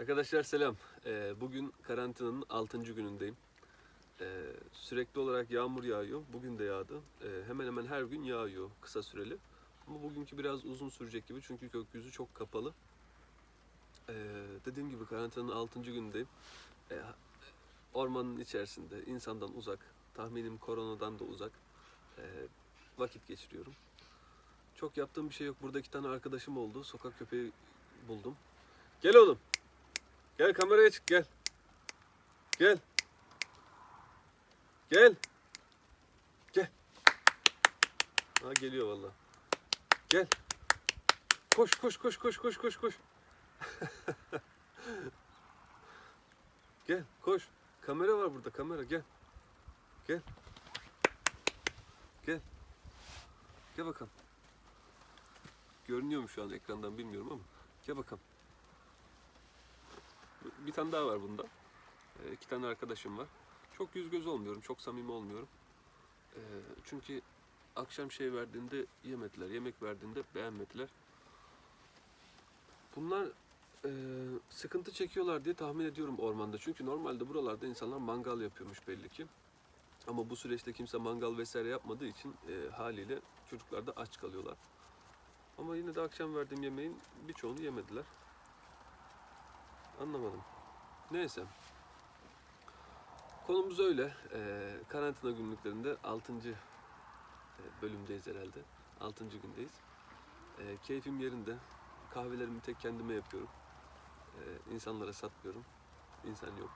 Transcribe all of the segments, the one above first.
Arkadaşlar selam. Ee, bugün karantinanın 6. günündeyim. Ee, sürekli olarak yağmur yağıyor. Bugün de yağdı. Ee, hemen hemen her gün yağıyor kısa süreli. Ama bugünkü biraz uzun sürecek gibi çünkü gökyüzü çok kapalı. Dediğim gibi karantinanın 6. günündeyim. Ormanın içerisinde, insandan uzak, tahminim koronadan da uzak vakit geçiriyorum. Çok yaptığım bir şey yok. Burada iki tane arkadaşım oldu. Sokak köpeği buldum. Gel oğlum. Gel kameraya çık gel. Gel. Gel. Gel. Ha geliyor valla. Gel. Koş koş koş koş koş koş koş. gel koş. Kamera var burada kamera gel. Gel. Gel. Gel bakalım. Görünüyor mu şu an ekrandan bilmiyorum ama. Gel bakalım. Bir tane daha var bunda. Ee, iki tane arkadaşım var. Çok yüz göz olmuyorum, çok samimi olmuyorum. Ee, çünkü akşam şey verdiğinde yemediler, yemek verdiğinde beğenmediler. Bunlar e, sıkıntı çekiyorlar diye tahmin ediyorum ormanda. Çünkü normalde buralarda insanlar mangal yapıyormuş belli ki. Ama bu süreçte kimse mangal vesaire yapmadığı için e, haliyle çocuklar da aç kalıyorlar. Ama yine de akşam verdiğim yemeğin birçoğunu yemediler. Anlamadım. Neyse. Konumuz öyle. Ee, karantina günlüklerinde 6. bölümdeyiz herhalde. 6. gündeyiz. Ee, keyfim yerinde. Kahvelerimi tek kendime yapıyorum. Ee, insanlara satmıyorum. İnsan yok.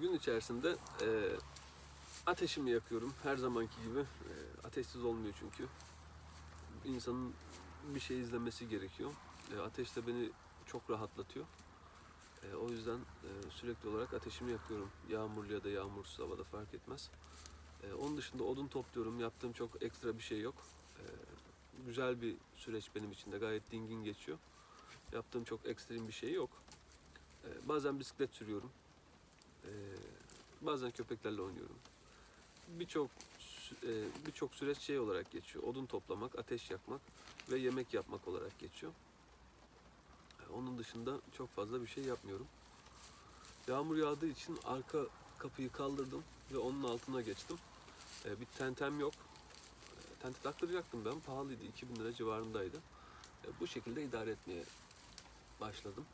Gün içerisinde e, ateşimi yakıyorum. Her zamanki gibi. E, ateşsiz olmuyor çünkü. İnsanın bir şey izlemesi gerekiyor. E, ateş de beni çok rahatlatıyor. E, o yüzden e, sürekli olarak ateşimi yakıyorum. Yağmurlu ya da yağmursuz havada fark etmez. E, onun dışında odun topluyorum. Yaptığım çok ekstra bir şey yok. E, güzel bir süreç benim için de. Gayet dingin geçiyor. Yaptığım çok ekstrem bir şey yok. E, bazen bisiklet sürüyorum. E, bazen köpeklerle oynuyorum. Birçok e, birçok süreç şey olarak geçiyor. Odun toplamak, ateş yakmak ve yemek yapmak olarak geçiyor. Onun dışında çok fazla bir şey yapmıyorum. Yağmur yağdığı için arka kapıyı kaldırdım ve onun altına geçtim. E, bir tentem yok. E, Tente taktıracaktım ben. Pahalıydı. 2000 lira civarındaydı. E, Bu şekilde idare etmeye başladım.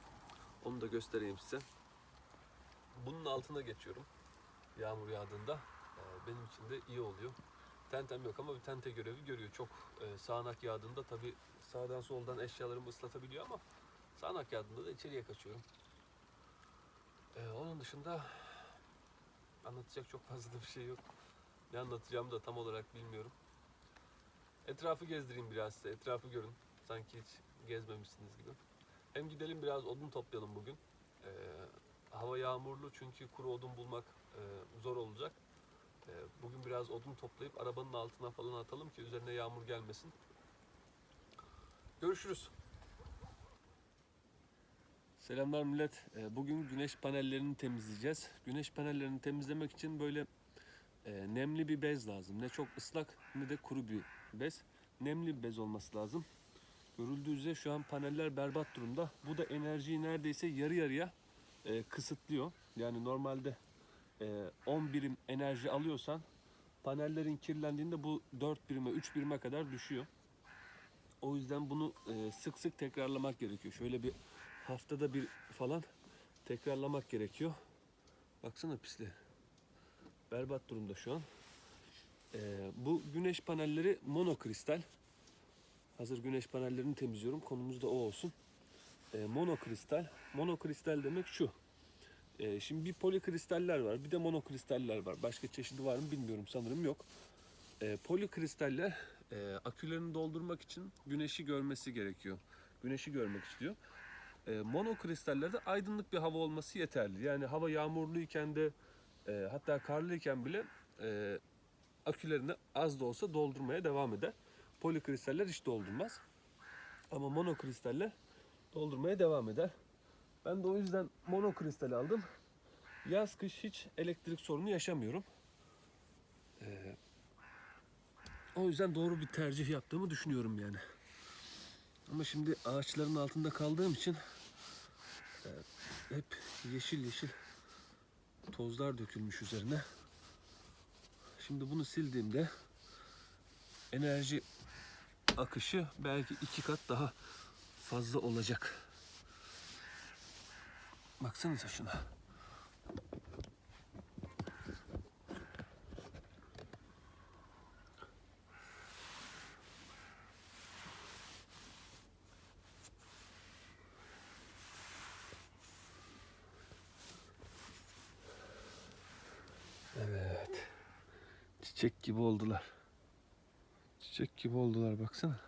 Onu da göstereyim size. Bunun altına geçiyorum. Yağmur yağdığında. E, Benim için de iyi oluyor. Tentem yok ama bir tente görevi görüyor. Çok e, sağanak yağdığında tabii sağdan soldan eşyalarımı ıslatabiliyor ama Sağanak yağdığında da içeriye kaçıyorum. Ee, onun dışında anlatacak çok fazla da bir şey yok. Ne anlatacağımı da tam olarak bilmiyorum. Etrafı gezdireyim biraz size. Etrafı görün. Sanki hiç gezmemişsiniz gibi. Hem gidelim biraz odun toplayalım bugün. Ee, hava yağmurlu çünkü kuru odun bulmak e, zor olacak. Ee, bugün biraz odun toplayıp arabanın altına falan atalım ki üzerine yağmur gelmesin. Görüşürüz. Selamlar millet. Ee, Bugün güneş panellerini temizleyeceğiz. Güneş panellerini temizlemek için böyle e, nemli bir bez lazım. Ne çok ıslak ne de kuru bir bez. Nemli bir bez olması lazım. Görüldüğü üzere şu an paneller berbat durumda. Bu da enerjiyi neredeyse yarı yarıya e, kısıtlıyor. Yani normalde e, 10 birim enerji alıyorsan panellerin kirlendiğinde bu 4 birime 3 birime kadar düşüyor. O yüzden bunu e, sık sık tekrarlamak gerekiyor. Şöyle bir haftada bir falan tekrarlamak gerekiyor. Baksana pisliğe. Berbat durumda şu an. Ee, bu güneş panelleri monokristal. Hazır güneş panellerini temizliyorum. Konumuz da o olsun. Ee, monokristal. Monokristal demek şu. Ee, şimdi bir polikristaller var. Bir de monokristaller var. Başka çeşidi var mı bilmiyorum. Sanırım yok. Ee, polikristaller e, akülerini doldurmak için güneşi görmesi gerekiyor. Güneşi görmek istiyor. E, monokristallerde aydınlık bir hava olması yeterli. Yani hava yağmurluyken de e, hatta karlıyken bile e, akülerini az da olsa doldurmaya devam eder. Polikristaller hiç doldurmaz. Ama monokristaller doldurmaya devam eder. Ben de o yüzden monokristal aldım. Yaz kış hiç elektrik sorunu yaşamıyorum. E, o yüzden doğru bir tercih yaptığımı düşünüyorum yani. Ama şimdi ağaçların altında kaldığım için hep yeşil yeşil tozlar dökülmüş üzerine. Şimdi bunu sildiğimde enerji akışı belki iki kat daha fazla olacak. Baksanıza şuna. Çiçek gibi oldular. Çiçek gibi oldular baksana.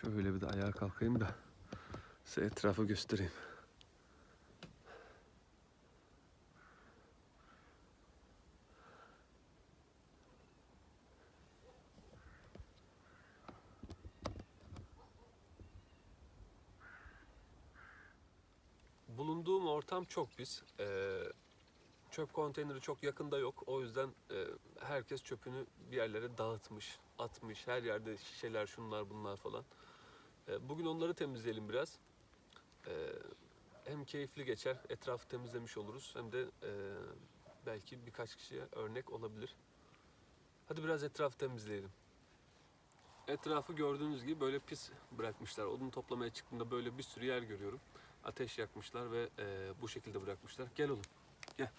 Şöyle bir de ayağa kalkayım da size etrafı göstereyim. Ortam çok pis. Ee, çöp konteyneri çok yakında yok. O yüzden e, herkes çöpünü bir yerlere dağıtmış, atmış. Her yerde şişeler, şunlar, bunlar falan. E, bugün onları temizleyelim biraz. E, hem keyifli geçer, etrafı temizlemiş oluruz. Hem de e, belki birkaç kişiye örnek olabilir. Hadi biraz etrafı temizleyelim. Etrafı gördüğünüz gibi böyle pis bırakmışlar. Odun toplamaya çıktığımda böyle bir sürü yer görüyorum. Ateş yakmışlar ve e, bu şekilde bırakmışlar. Gel oğlum, gel.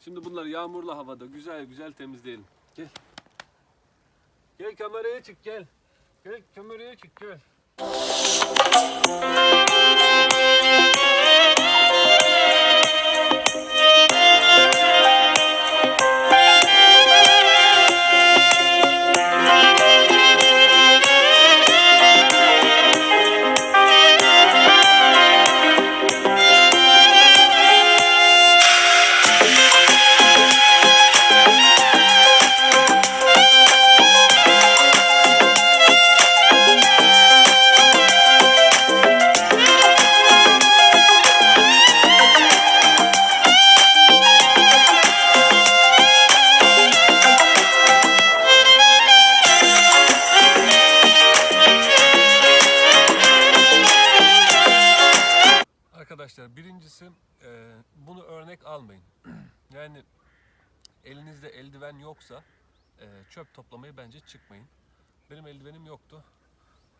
Şimdi bunları yağmurlu havada güzel güzel temizleyelim. Gel. Gel kameraya çık gel. Gel kameraya çık gel.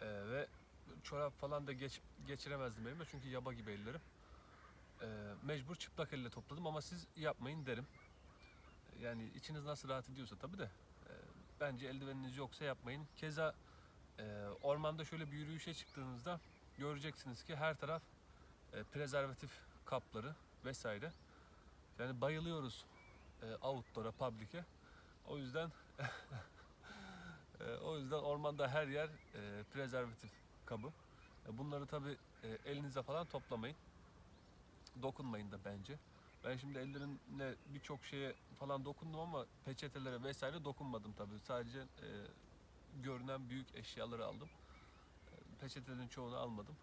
E, ve çorap falan da geç, geçiremezdim elime çünkü yaba gibi ellerim. E, mecbur çıplak elle topladım ama siz yapmayın derim. Yani içiniz nasıl rahat ediyorsa tabii de e, bence eldiveniniz yoksa yapmayın. Keza e, ormanda şöyle bir yürüyüşe çıktığınızda göreceksiniz ki her taraf e, prezervatif kapları vesaire. Yani bayılıyoruz e, outdoor'a, public'e. O yüzden e, o yüzden ormanda her yer e, prezervatif kabı. E, bunları tabi elinize falan toplamayın. Dokunmayın da bence. Ben şimdi ellerimle birçok şeye falan dokundum ama peçetelere vesaire dokunmadım tabi. Sadece e, görünen büyük eşyaları aldım. E, peçetelerin çoğunu almadım.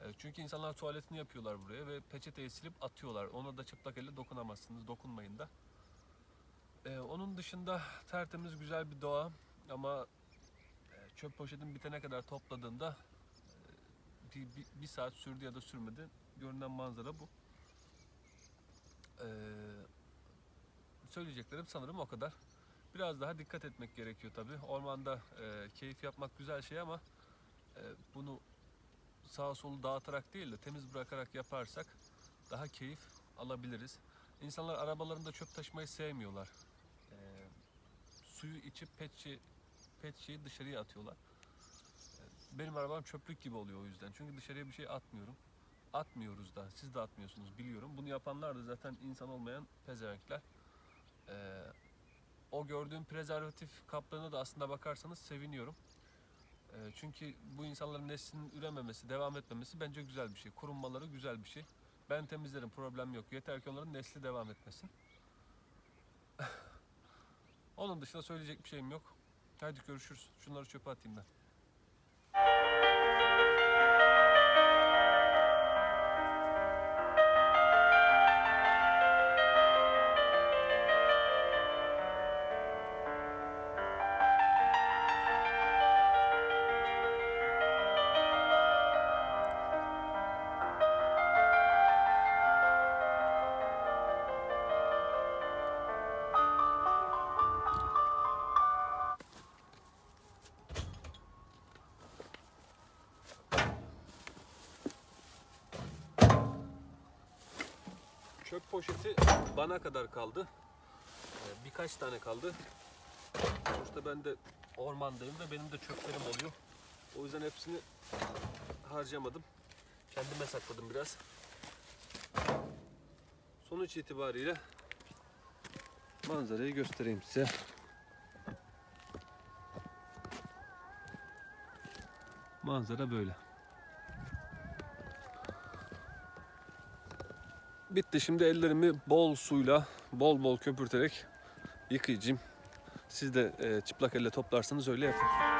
E, Çünkü insanlar tuvaletini yapıyorlar buraya ve peçeteyi silip atıyorlar. Ona da çıplak elle dokunamazsınız. Dokunmayın da. E, onun dışında tertemiz güzel bir doğa ama e, çöp poşetin bitene kadar topladığında e, bir, bir, bir saat sürdü ya da sürmedi. Görünen manzara bu. E, söyleyeceklerim sanırım o kadar. Biraz daha dikkat etmek gerekiyor tabii. Ormanda e, keyif yapmak güzel şey ama e, bunu sağa solu dağıtarak değil de temiz bırakarak yaparsak daha keyif alabiliriz. İnsanlar arabalarında çöp taşımayı sevmiyorlar. Ee, suyu içip pet, şi- pet şişeyi dışarıya atıyorlar. Ee, Benim arabam çöplük gibi oluyor o yüzden. Çünkü dışarıya bir şey atmıyorum. Atmıyoruz da. Siz de atmıyorsunuz biliyorum. Bunu yapanlar da zaten insan olmayan pezevenkler. Ee, o gördüğüm prezervatif kaplarına da aslında bakarsanız seviniyorum. E, Çünkü bu insanların neslinin ürememesi, devam etmemesi bence güzel bir şey. Korunmaları güzel bir şey. Ben temizlerim, problem yok. Yeter ki onların nesli devam etmesin. Onun dışında söyleyecek bir şeyim yok. Hadi görüşürüz. Şunları çöpe atayım ben. Çöp poşeti bana kadar kaldı. Ee, birkaç tane kaldı. Sonuçta ben de ormandayım ve benim de çöplerim oluyor. O yüzden hepsini harcamadım. Kendime sakladım biraz. Sonuç itibariyle manzarayı göstereyim size. Manzara böyle. Bitti. Şimdi ellerimi bol suyla, bol bol köpürterek yıkayacağım. Siz de e, çıplak elle toplarsanız öyle yapın.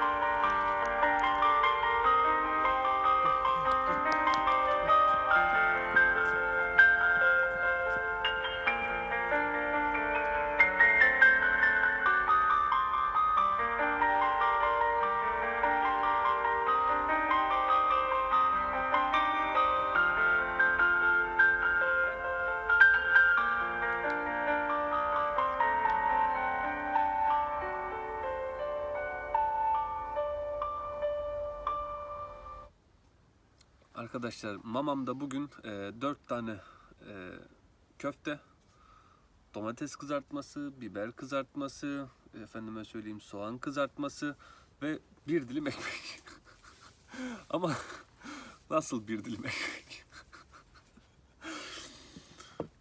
Arkadaşlar mamamda bugün e, 4 tane e, köfte, domates kızartması, biber kızartması, efendime söyleyeyim soğan kızartması ve bir dilim ekmek. Ama nasıl bir dilim ekmek?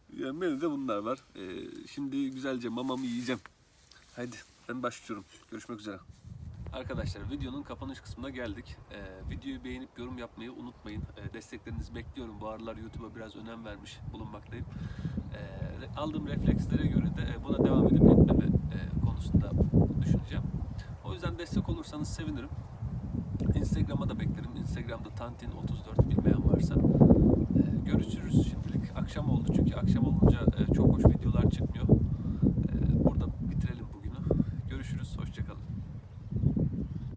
yani menüde bunlar var. E, şimdi güzelce mamamı yiyeceğim. Haydi ben başlıyorum. Görüşmek üzere. Arkadaşlar videonun kapanış kısmına geldik. Ee, videoyu beğenip yorum yapmayı unutmayın. Ee, desteklerinizi bekliyorum. Bu aralar YouTube'a biraz önem vermiş bulunmaktayım. Ee, aldığım reflekslere göre de e, buna devam edip etmeme e, konusunda düşüneceğim. O yüzden destek olursanız sevinirim. Instagram'a da beklerim. Instagram'da Tantin34 bilmeyen varsa. Ee, görüşürüz şimdilik. Akşam oldu çünkü akşam olunca e, çok hoş videolar çıkmıyor.